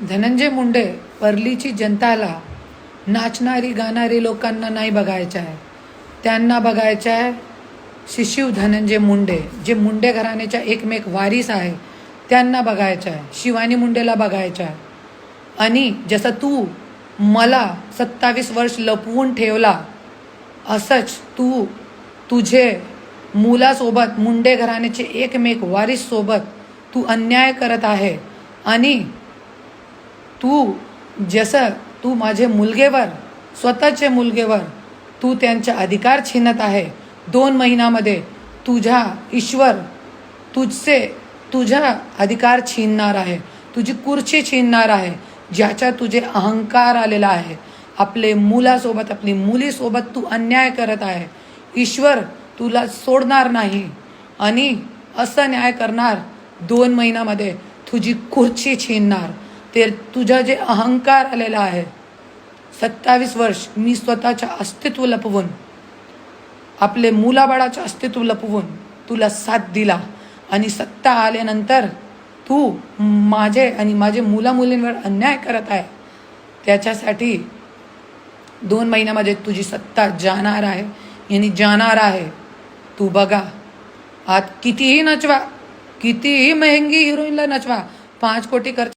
धनंजय मुंडे परलीची जनताला नाचणारी गाणारी लोकांना नाही बघायचं आहे त्यांना बघायचं आहे शिशिव धनंजय मुंडे जे मुंडे घराण्याच्या एकमेक वारीस आहे त्यांना बघायचं आहे शिवानी मुंडेला बघायचं आहे आणि जसं तू मला सत्तावीस वर्ष लपवून ठेवला असंच तू तुझे मुलासोबत मुंडे घराण्याचे एकमेक वारीससोबत तू अन्याय करत आहे. आणि तू जसं तू माझे मुलगेवर स्वतःचे मुलगेवर तू त्यांचे अधिकार छिनत आहे. दोन महिन्यामध्ये तुझ्या ईश्वर तुझसे तुझा अधिकार छीनणार आहे. तुझी कुर्ची छीनणार आहे. ज्याच्या तुझे अहंकार आलेला आहे. आपले मुलासोबत आपली मुलीसोबत तू अन्याय करत आहे. ईश्वर तुला सोडणार नाही. आणि असं न्याय करणार दोन महिन्यामध्ये तुझी खुर्ची छीनणार. ते तुझा जे अहंकार आलेला आहे सत्तावीस वर्ष मी स्वतःच्या अस्तित्व लपवून आपले मुलाबाळाचे अस्तित्व लपवून तुला साथ दिला आणि सत्ता आल्यानंतर तू माझे आणि माझे मुलामुलींवर अन्याय करत आहे. त्याच्यासाठी दोन महिन्यामध्ये तुझी सत्ता जाणार आहे. यांनी जाणार आहे. तू बघा आत कितीही नचवा कितीही मेहंगी हिरोईनला नचवा पाच कोटी खर्च